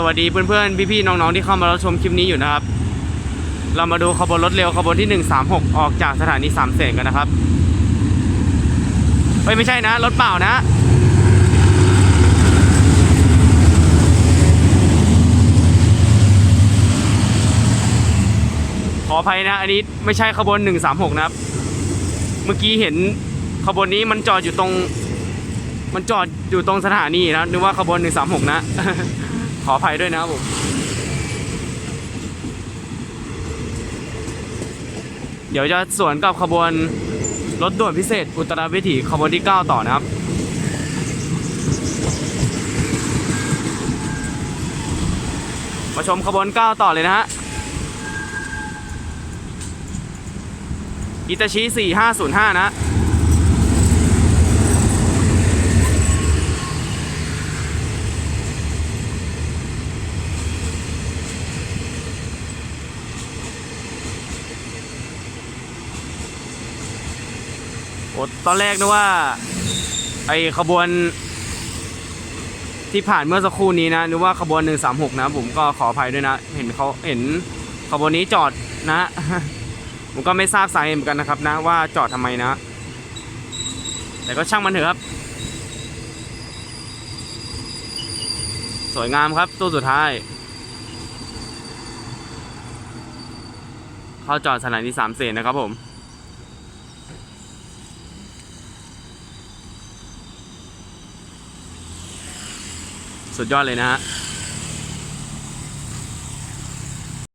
สวัสดีเพื่อนๆ พี่ๆ น้องๆ ที่เข้ามารับชมคลิปนี้อยู่นะครับ เรามาดูขบวนรถเร็วขบวนที่ 136 ออกจากสถานีสามเสนกันนะครับเฮ้ยไม่ใช่นะ รถเปล่านะ ขออภัยนะ อันนี้ไม่ใช่ขบวน 136 นะครับ เมื่อกี้เห็นขบวนนี้มันจอดอยู่ตรง มันจอดอยู่ตรงสถานีนะนึกว่าขบวน 136 นะ ออภัยด้วยนะครับผมเดี๋ยวจะสวนกับขบวนรถด่วนพิเศษ อุตรวิถีขบวนที่ 9 ต่อนะครับ มาชมขบวน 9 ต่อเลยนะฮะอิตาชิ 4505 นะ อ้ตอนแรกนึกว่า ไอขบวน ที่ผ่านเมื่อสักครู่นี้นะนึกว่าขบวน136นะผมก็ขออภัยด้วยนะ เห็นเขาเห็นขบวนนี้จอดนะ ผมก็ไม่ทราบสาเหตุเหมือนกันนะครับ นะว่าจอดทำไมนะ แต่ก็ช่างมันเถอะครับ สวยงามครับตัวสุดท้ายเข้าจอดสถานีสามเสนนะครับผม สุดยอดเลยนะฮะ